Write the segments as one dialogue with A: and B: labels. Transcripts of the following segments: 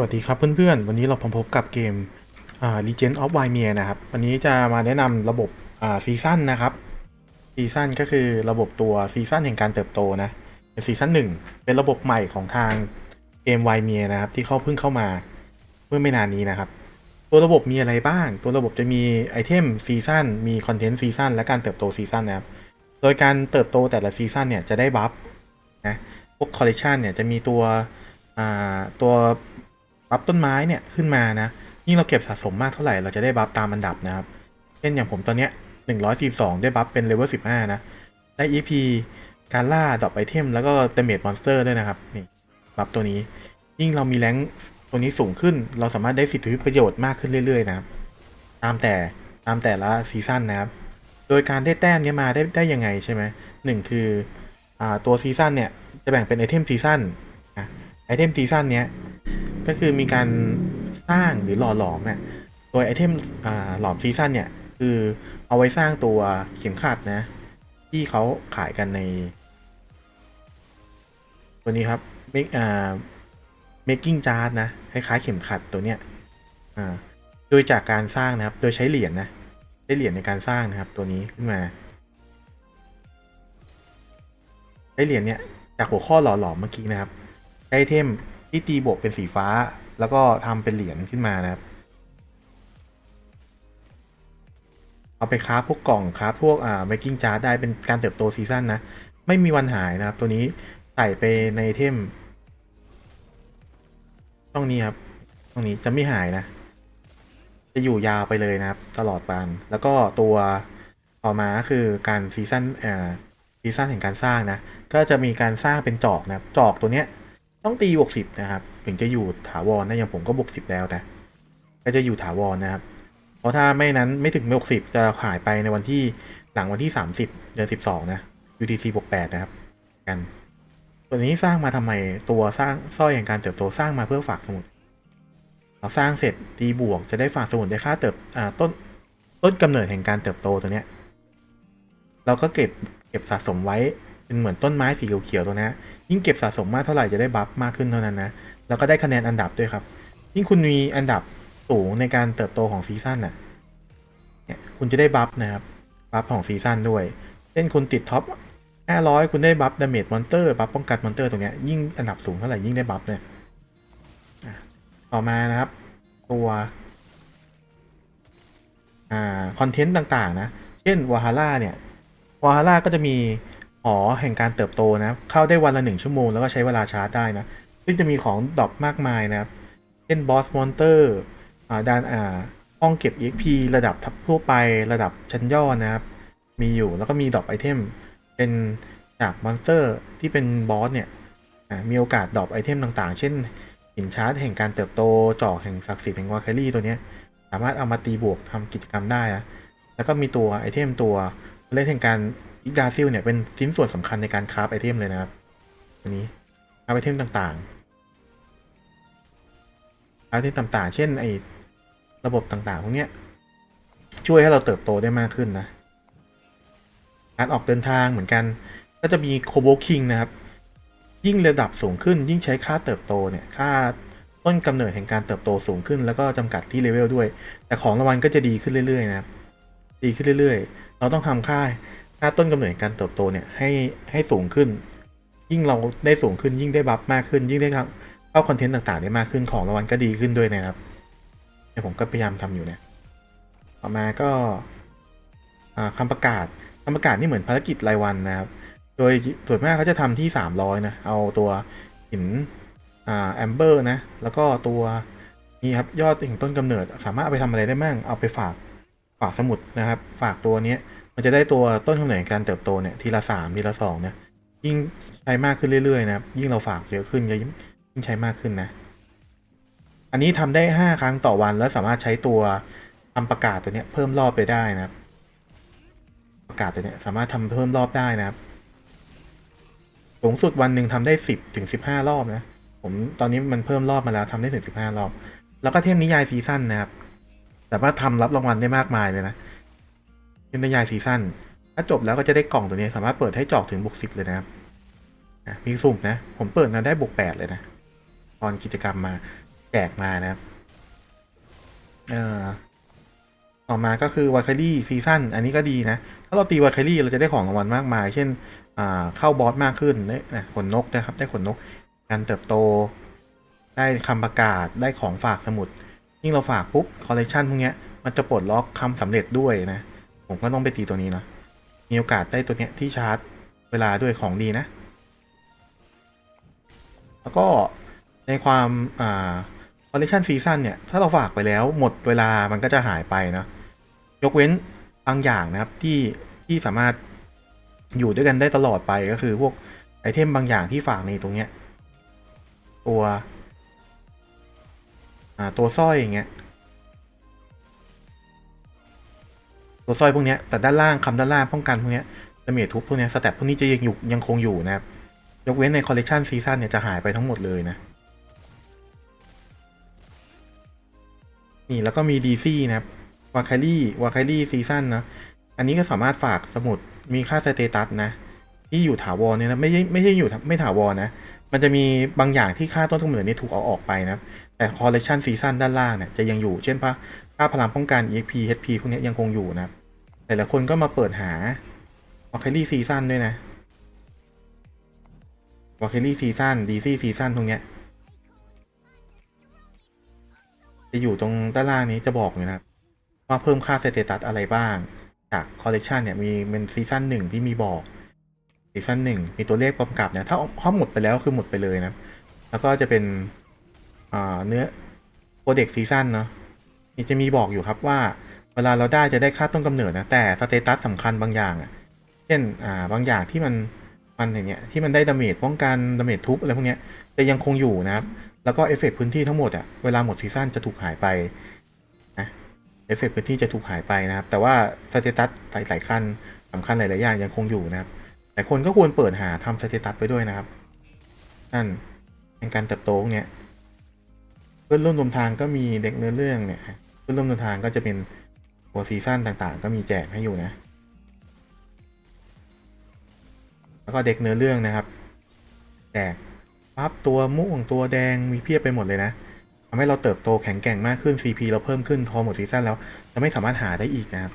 A: สวัสดีครับเพื่อนๆ วันนี้เราพบกับเกมอ่า Legend of w i m e r นะครับ วันนี้จะมาแนะนำระบบอ่าซีซั่นนะครับซีซั่นก็คือระบบตัวซีซั่นแห่งการเติบโตนะเป็นซีซั่นหนึ่งเป็นระบบใหม่ของทางเกม w i m e r นะครับ ที่เขาเพิ่งเข้ามาเมื่อไม่นานนี้นะครับ ตัวระบบมีอะไรบ้าง ตัวระบบจะมีไอเทมซีซั่นมีคอนเทนต์ซีซั่นและการเติบโตซีซั่นนะครับ โดยการเติบโตแต่ละซีซั่นเนี่ยจะได้บัฟนะพวกคอลเล t ชันเนี่ยจะมีตัวอ่าตัว บัฟต้นไม้เนี่ยขึ้นมานะยิ่งเราเก็บสะสมมากเท่าไหร่เราจะได้บัฟตามอันดับนะครับเช่นอย่างผมตอนเนี้ย142ได้บัฟเป็นเลเวล15นะได้ EP การล่าดอปไอเทมแล้วก็เตเมดมอนสเตอร์ด้วยนะครับนี่บัฟตัวนี้ ยิ่งเรามีแรงตัวนี้สูงขึ้น เราสามารถได้สิทธิประโยชน์มากขึ้นเรื่อยๆนะครับ ตามแต่ตามแต่ละซีซั่นนะครับ โดยการได้แต้มเนี้ยมาได้ได้ยังไงใช่ไหมหนึ่งคืออ่าตัวซีซั่นเนี่ยจะแบ่งเป็นไอเทมซีซั่นนะไอเทมซีซั่นเนี้ย ก็คือมีการสร้างหรือหล่อหลอมเนี่ยโดยไอเทมหลอมซีซั่นเนี่ยคือเอาไว้สร้างตัวเข็มขัดนะ ที่เขาขายกันใน ตัวนี้ครับ make อ่า making jar นะคล้ายๆเข็มขัดตัวเนี้ยอ่าโดยจากการสร้างนะครับ โดยใช้เหรียญนะได้เหรียญในการสร้างนะครับตัวนี้ขึ้นมาได้เหรียญเนี่ยจากหัวข้อหล่อหลอมเมื่อกี้นะครับได้ไอเทม ที่ตีบวกเป็นสีฟ้า แล้วก็ทำเป็นเหรียญขึ้นมานะครับ เอาไปค้าพวกกล่องค้าพวกอ่า making jar ได้เป็นการเติบโตซีซั่นนะ ไม่มีวันหายนะครับ ตัวนี้ใส่ไปในเทมช่องนี้ครับช่องนี้จะไม่หายนะ จะอยู่ยาวไปเลยนะครับ ตลอดปาน แล้วก็ตัวต่อมาคือการซีซั่นอ่อซีซั่นแห่งการสร้างนะ ก็จะมีการสร้างเป็นจอกนะครับ จอกตัวเนี้ย ต้องตีบวกสิบนะครับ ถึงจะอยู่ถาวรนะอย่างผมก็บวกสิบแล้วนะก็จะอยู่ถาวรนะครับ เพราะถ้าไม่นั้นไม่ถึงบวกสิบจะหายไปในวันที่หลังวันที่สามสิบเดือนสิบสองนะ UTC บวกแปดนะครับ กันตัวนี้สร้างมาทำไมตัวสร้างสร้อยแห่งการเติบโตสร้างมาเพื่อฝากสมุดเราสร้างเสร็จตีบวกจะได้ฝากสมุนได้ค่าเติบอ่าต้นต้นกำเนิดแห่งการเติบโตตัวเนี้ย เราก็เก็บเก็บสะสมไว้ เป็นเหมือนต้นไม้สีเขียวๆตัวนี้ยิ่งเก็บสะสมมากเท่าไหร่จะได้บัฟมากขึ้นเท่านั้นนะแล้วก็ได้คะแนนอันดับด้วยครับ ยิ่งคุณมีอันดับสูงในการเติบโตของซีซั่นน่ะเนี่ยคุณจะได้บัฟนะครับบัฟของซีซั่นด้วย เช่นคุณติดท็อป 500 คุณได้บัฟดาเมจมอนเตอร์บัฟป้องกันมอนเตอร์ตรงเนี้ยยิ่งอันดับสูงเท่าไหร่ยิ่งได้บัฟเนี่ยต่อมานะครับตัวอ่าคอนเทนต์ต่างๆนะ เช่นวาฮาร่าเนี่ยวาฮาร่าก็จะมี อแห่งการเติบโตนะเข้าได้วันละหนึ่งชั่วโมงแล้วก็ใช้เวลาชาร์จได้นะ ซึ่งจะมีของดรอปมากมายนะครับเช่นบอสมอนเตอร์อ่าด้านอ่าห้องเก็บ EXP ระดับทั่วไประดับชั้นย่อนะครับ มีอยู่แล้วก็มีดรอปไอเทมเป็นจากมอนสเตอร์ที่เป็นบอสเนี่ยมีโอกาสดรอปไอเทมต่างๆ เช่นหินชาร์จแห่งการเติบโตจอกแห่งศักดิ์สิทธิ์แห่งวาคารี่ตัวนี้สามารถเอามาตีบวกทำกิจกรรมได้นะแล้วก็มีตัวไอเทมตัวเล่นแห่งการ อิกาซิลเนี่ยเป็นชิ้นส่วนสำคัญในการคราฟไอเทมเลยนะครับตัวนี้คราฟไอเทมต่างๆคราฟไอเทมต่างๆ เช่นไอระบบต่างๆพวกเนี้ยช่วยให้เราเติบโตได้มากขึ้นนะการออกเดินทางเหมือนกัน ก็จะมีโคโบคิงนะครับ ยิ่งระดับสูงขึ้น ยิ่งใช้ค่าเติบโตเนี่ยค่าต้นกำเนิดแห่งการเติบโตสูงขึ้น แล้วก็จำกัดที่เลเวลด้วย แต่ของรางวัลก็จะดีขึ้นเรื่อยๆนะครับ ดีขึ้นเรื่อยๆ เราต้องทำค่า ค่าต้นกำเนิดการเติบโตเนี่ยให้ให้สูงขึ้น ยิ่งเราได้สูงขึ้นยิ่งได้บัฟมากขึ้น ยิ่งได้เข้าคอนเทนต์ต่างๆได้มากขึ้นของรางวัลก็ดีขึ้นด้วยนะครับเนี่ยผมก็พยายามทำอยู่เนี่ยต่อมาก็อ่าคำประกาศคำประกาศนี่เหมือนภารกิจรายวันนะครับ โดยส่วนมากเขาจะทำที่ 300 นะ เอาตัวหินแอมเบอร์นะ แล้วก็ตัวนี่ครับยอดถึงต้นกำเนิด สามารถเอาไปทำอะไรได้บ้างเอาไปฝากฝากสมุดนะครับ ฝากตัวเนี้ย มันจะได้ตัวต้นกำเนิดการเติบโตเนี่ยทีละสามทีละสองเนี่ยยิ่งใช้มากขึ้นเรื่อยๆนะยิ่งเราฝากเยอะขึ้นก็ยิ่งใช้มากขึ้นนะ อันนี้ทำได้5ครั้งต่อวันแล้วสามารถใช้ตัวทำประกาศตัวเนี้ยเพิ่มรอบไปได้นะครับ ประกาศตัวเนี้ยสามารถทำเพิ่มรอบได้นะครับสูงสุดวันหนึ่งทำได้สิบถึงสิบห้ารอบนะผมตอนนี้มันเพิ่มรอบมาแล้วทำได้ถึงสิบห้ารอบ แล้วก็เทมนิยายซีซั่นนะครับสามารถทำรับรางวัลได้มากมายเลยนะ เทมนิยายซีซั่นถ้าจบแล้วก็จะได้กล่องตัวนี้สามารถเปิดให้จอกถึงบวกสิบเลยนะครับมีสุ่มนะ ผมเปิดมาได้บวกแปดเลยนะ ตอนกิจกรรมมาแจกมานะครับเอ่อต่อมาก็คือวาคารี่ซีซั่นอันนี้ก็ดีนะ ถ้าเราตีวาคารี่เราจะได้ของรางวัลมากมาย เช่นอ่าเข้าบอสมากขึ้นได้นะขนนกนะครับ ได้ขนนก การเติบโต ได้คำประกาศ ได้ของฝากสมุด ยิ่งเราฝากปุ๊บ คอลเลกชันพวกนี้มันจะปลดล็อกคำสำเร็จด้วยนะ ผมก็ต้องไปตีตัวนี้เนาะมีโอกาสได้ตัวเนี้ยที่ชาร์จเวลาด้วยของดีนะ แล้วก็ในความอ่าคอลเลกชันซีซั่นเนี่ย ถ้าเราฝากไปแล้วหมดเวลามันก็จะหายไปเนาะยกเว้นบางอย่างนะครับที่ที่สามารถอยู่ด้วยกันได้ตลอดไปก็คือพวกไอเทมบางอย่างที่ฝากในตรงเนี้ยตัว อ่า ตัวสร้อยอย่างเงี้ย ตัวสร้อยพวกนี้แต่ด้านล่างคำด้านล่างป้องกันพวกนี้ดาเมจทุบพวกนี้สแตทพวกนี้จะยังอยู่ยังคงอยู่นะครับ ยกเว้นในคอลเลกชันซีซั่นเนี่ยจะหายไปทั้งหมดเลยนะ นี่แล้วก็มีดีซีนะครับวาคารี่วาคารี่ซีซั่นนะ อันนี้ก็สามารถฝากสมุดมีค่าสเตตัสนะ ที่อยู่ถาวรเนี่ยนะไม่ใช่ไม่ใช่อยู่ไม่ถาวรนะ มันจะมีบางอย่างที่ค่าต้นกำเนิดนี่ถูกเอาออกไปนะแต่คอลเลกชันซีซั่นด้านล่างเนี่ยจะยังอยู่เช่นพะค่าพลังป้องกัน EXP HP พวกนี้ยยังคงอยู่นะ ครับแต่ละคนก็มาเปิดหาวาคารี่ซีซั่นด้วยนะวาคารี่ซีซั่นดีซีซีซั่นตรงเนี้ยจะอยู่ตรงด้านล่างนี้จะบอกเลยนะครับ ว่าเพิ่มค่าสเตตัสอะไรบ้าง จากคอลเลกชันเนี่ยมีเป็นซีซั่นหนึ่งที่มีบอกซีซั่นหนึ่งมีตัวเลขกำกับเนี่ยถ้าถ้าหมดไปแล้วคือหมดไปเลยนะ แล้วก็จะเป็นเนื้อโปรเด็กซีซั่นเนาะนี่จะมีบอกอยู่ครับว่า เวลาเราได้จะได้ค่าต้นกำเนิดนะแต่สเตตัสสำคัญบางอย่างอะเช่นอ่าบางอย่างที่มันมันอย่างเงี้ยที่มันได้ดาเมจป้องกันดาเมจทุบอะไรพวกเนี้ยจะยังคงอยู่นะครับ แล้วก็เอฟเฟกต์พื้นที่ทั้งหมดอะเวลาหมดซีซั่นจะถูกหายไปนะเอฟเฟกต์พื้นที่จะถูกหายไปนะครับ แต่ว่าสเตตัสหลายๆขั้นสำคัญหลายๆอย่างยังคงอยู่นะครับแต่คนก็ควรเปิดหาทำสเตตัสไปด้วยนะครับนั่นเป็นการเติบโตเนี้ยเพื่อนร่วมรวมทางก็มีเด็กเนื้อเรื่องเนี่ยเพื่อนร่วมรวมทางก็จะเป็น ตัวซีซั่นต่างๆ ก็มีแจกให้อยู่นะ แล้วก็เด็กเนื้อเรื่องนะครับ แจกปั๊บตัวม่วงตัวแดงมีเพียบไปหมดเลยนะทำให้เราเติบโตแข็งแกร่งมากขึ้น CP เราเพิ่มขึ้นพอหมดซีซั่นแล้วจะไม่สามารถหาได้อีกนะครับ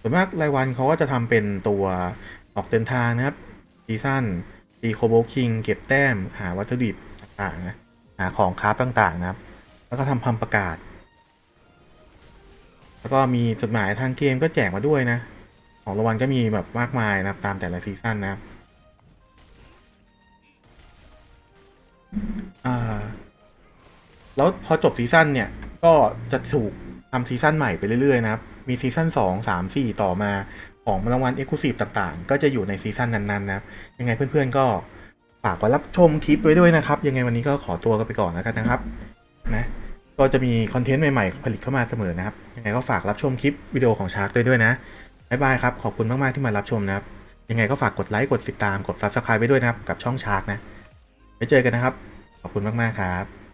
A: ส่วนมากรายวันเขาก็จะทำเป็นตัวออกเดินทางนะครับซีซั่นตีโคโบคิงเก็บแต้มหาวัตถุดิบต่างๆนะหาของคราฟต่างๆนะครับ แล้วก็ทำพัมประกาศ แล้วก็มีจดหมายทางเกมก็แจกมาด้วยนะ ของรางวัลก็มีแบบมากมายนะครับตามแต่ละซีซั่นนะครับแล้วพอจบซีซั่นเนี่ย ก็จะถูกทำซีซั่นใหม่ไปเรื่อยๆนะครับ มีซีซั่นสองสามสี่ต่อมาของรางวัลเอ็กซ์คลูซีฟต่างๆ ก็จะอยู่ในซีซั่นนั้นๆนะครับ ยังไงเพื่อนๆก็ฝากไว้รับชมคลิปไว้ด้วยนะครับ ยังไงวันนี้ก็ขอตัวกันไปก่อนแล้วกันนะครับ นะ ก็จะมีคอนเทนต์ใหม่ๆ ผลิตเข้ามาเสมอนะครับยังไงก็ฝากรับชมคลิปวิดีโอของชาร์กด้วยด้วยนะบ๊ายบายครับ ขอบคุณมากๆที่มารับชมนะครับ ยังไงก็ฝากกดไลค์กดติดตามกด subscribe ไว้ด้วยนะครับ กับช่องชาร์กนะไว้เจอกันนะครับ ขอบคุณมากๆครับ